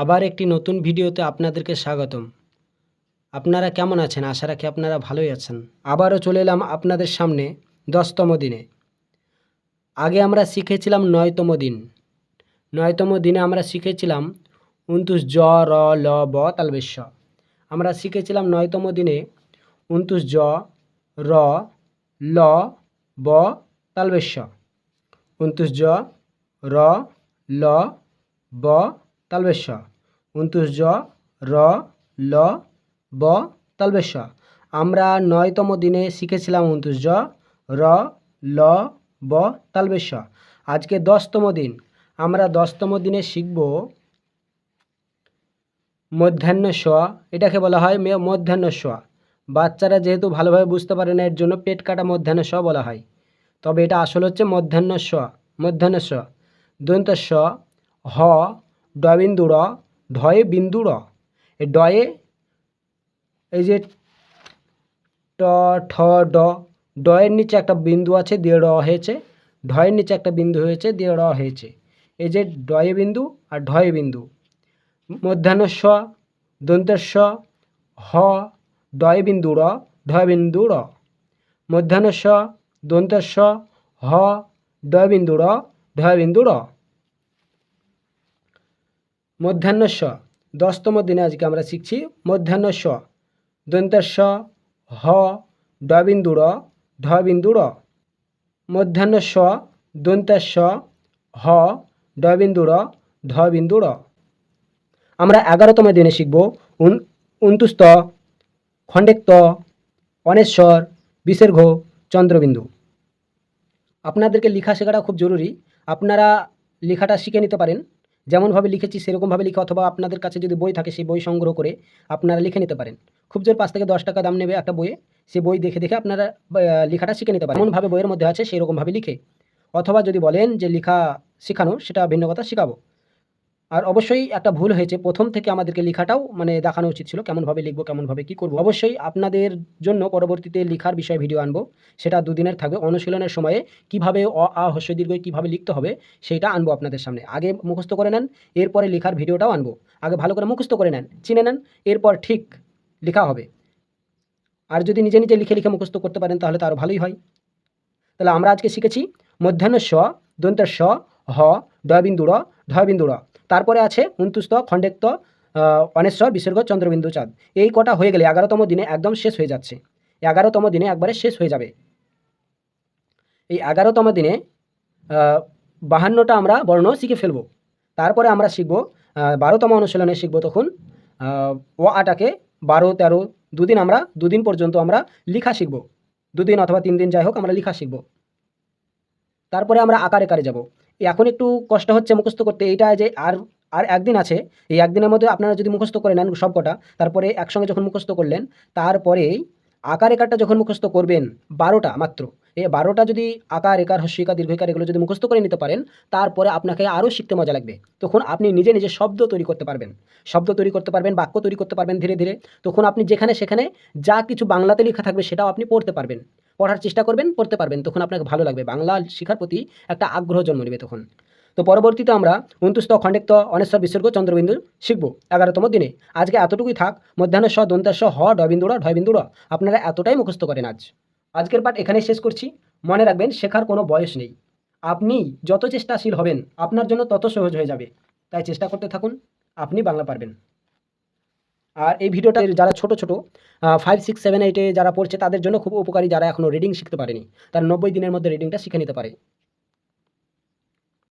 আবার একটি নতুন ভিডিওতে আপনাদেরকে স্বাগতম। আপনারা কেমন আছেন? আশা রাখি আপনারা ভালোই আছেন। আবারও চলে এলাম আপনাদের সামনে দশতম দিনে। আগে আমরা শিখেছিলাম নয়তম দিন। নয়তম দিনে আমরা শিখেছিলাম উনতুস জ, র, ল, ব, তালবেশ্য। আমরা শিখেছিলাম নয়তম দিনে উনতুস জ, র, ল, ব, তালবেশ্য। উনতুস জ, র, ল, ব, তালবেশ্য। উনতুস জ, র, ল, ব তালবেশ্য আমরা নয়তম দিনে শিখেছিলাম উনতুস জ, র, ল, ব তালবেশ্য আজকে দশতম দিন। আমরা দশতম দিনে শিখব মধ্যাহ্ন স এটাকে বলা হয় মধ্যাহ্ন স বাচ্চারা যেহেতু ভালোভাবে বুঝতে পারে না, এর জন্য পেট কাটা মধ্যাহ্ন স বলা হয়। তবে এটা আসল হচ্ছে মধ্যাহ্ন স মধ্যাহ্ন স দন্ত স হ, ড ঢয়ে বিন্দু র ডয়ে, এই যে ট, ঠ, ড, ডয়ের নিচে একটা বিন্দু আছে, দিয়ে র হয়েছে ঢয়ের নিচে একটা বিন্দু হয়েছে, দিয়ে র হয়েছে। এই যে ডয়ে বিন্দু আর ঢয়ে বিন্দু। মধ্যাহ্ন স দন্তের স হ, ডয় বিন্দু র ঢয় বিন্দু র। মধ্যাহ্ন স দন্তের স হ, ডয় বিন্দু র ঢয় বিন্দু র। মধ্যাহ্ন স। দশতম দিনে আজকে আমরা শিখছি মধ্যাহ্ন স। দন্তের স, হ, ড বিন্দু র ঢ বিন্দু র। মধ্যাহ্ন স, দন্তের স, হ, ড বিন্দু র ঢ বিন্দু র। আমরা এগারোতম দিনে শিখব উন উনতুস্ত খণ্ডেক্ত, অনেশ্বর, বিসর্গ, চন্দ্রবিন্দু। আপনাদেরকে লেখা শেখাটা খুব জরুরি। আপনারা লেখাটা শিখে নিতে পারেন। যেমনভাবে লিখেছি, সেরকমভাবে লিখে অথবা আপনাদের কাছে যদি বই থাকে সেই বই সংগ্রহ করে আপনারা লিখে নিতে পারেন। খুব জোর পাঁচ থেকে দশ টাকা দাম নেবে একটা বইয়ে। সে বই দেখে দেখে আপনারা লেখাটা শিখে নিতে পারেন। এমনভাবে বইয়ের মধ্যে আছে, সেরকমভাবে লিখে। অথবা যদি বলেন যে লেখা শেখানো, সেটা ভিন্ন কথা, শেখাবো। আর অবশ্যই একটা ভুল হয়েছে। প্রথম থেকে আমাদেরকে লেখাটাও মানে দেখানো উচিত ছিল, কেমনভাবে লিখব, কেমনভাবে কী করব। অবশ্যই আপনাদের জন্য পরবর্তীতে লেখার বিষয়ে ভিডিও আনব। সেটা দুদিনের থাকবে। অনুশীলনের সময়ে কীভাবে অ, আ, হস্য, দীর্ঘ কীভাবে লিখতে হবে সেইটা আনব আপনাদের সামনে। আগে মুখস্থ করে নেন, এরপরে লেখার ভিডিওটাও আনব। আগে ভালো করে মুখস্থ করে নেন, চিনে নেন, এরপর ঠিক লেখা হবে। আর যদি নিজে নিজে লিখে লিখে মুখস্থ করতে পারেন তাহলে তো আরও ভালোই হয়। তাহলে আমরা আজকে শিখেছি মধ্যাহ্ন স দন্তের স হ ড বিন্দু র, ঢ র। তারপরে আছে উনতুস্ত খণ্ডেক্ত অনেশ্বর, বিসর্গ, চন্দ্রবিন্দু চাঁদ। এই কটা হয়ে গেলে এগারোতম দিনে একদম শেষ হয়ে যাচ্ছে। এগারোতম দিনে একবারে শেষ হয়ে যাবে। এই এগারোতম দিনে বাহান্নটা আমরা বর্ণ শিখে ফেলব। তারপরে আমরা শিখব বারোতম অনুশীলনে শিখব তখন ও আটাকে বারো, তেরো, দুদিন আমরা, দুদিন পর্যন্ত আমরা লিখা শিখব। দুদিন অথবা তিন দিন যাই হোক আমরা লিখা শিখব। তারপরে আমরা আকারে কারে যাব। এখন একটু কষ্ট হচ্ছে মুখস্থ করতে। এইটা যে আর আর একদিন আছে, এই একদিনের মধ্যে আপনারা যদি মুখস্থ করে নেন সব কটা, তারপরে একসঙ্গে যখন মুখস্থ করলেন তারপরে আকার একারটা যখন মুখস্থ করবেন, বারোটা মাত্র, এই বারোটা যদি আকার একার, হস্যিকা, দীর্ঘিকার এগুলো যদি মুখস্থ করে নিতে পারেন, তারপরে আপনাকে আরও শিখতে মজা লাগবে। তখন আপনি নিজে নিজে শব্দ তৈরি করতে পারবেন, শব্দ তৈরি করতে পারবেন, বাক্য তৈরি করতে পারবেন ধীরে ধীরে। তখন আপনি যেখানে সেখানে যা কিছু বাংলাতে লেখা থাকবে সেটাও আপনি পড়তে পারবেন। পড়ার চেষ্টা করবেন, পড়তে পারবেন, তখন আপনাকে ভালো লাগবে। বাংলা শেখার প্রতি একটা আগ্রহ জন্ম নেবে তখন। তো পরবর্তীতে আমরা উনতুস্ত খণ্ডেক্ত, অনেশ্বর, বিসর্গ চন্দ্রবিন্দু শিখব। এগারোতম দিনে, আজকে এতটুকুই থাক, মধ্যাহ্ন স দন্তাস হ, ড, বিন্দু র ঢয় র, আপনারা এতটাই মুখস্থ করেন আজ। আজকের পাঠ এখানেই শেষ করছি। মনে রাখবেন, শেখার কোনো বয়স নেই। আপনি যত চেষ্টাশীল হবেন, আপনার জন্য তত সহজ হয়ে যাবে। তাই চেষ্টা করতে থাকুন, আপনি বাংলা পারবেন। আর এই ভিডিওটা যারা ছোট ছোট ফাইভ সিক্স সেভেন এইটে যারা পড়ছে, তাদের জন্য খুব উপকারী যারা এখনও রিডিং শিখতে পারেনি, তারা নব্বই দিনের মধ্যে রিডিংটা শিখে নিতে পারে।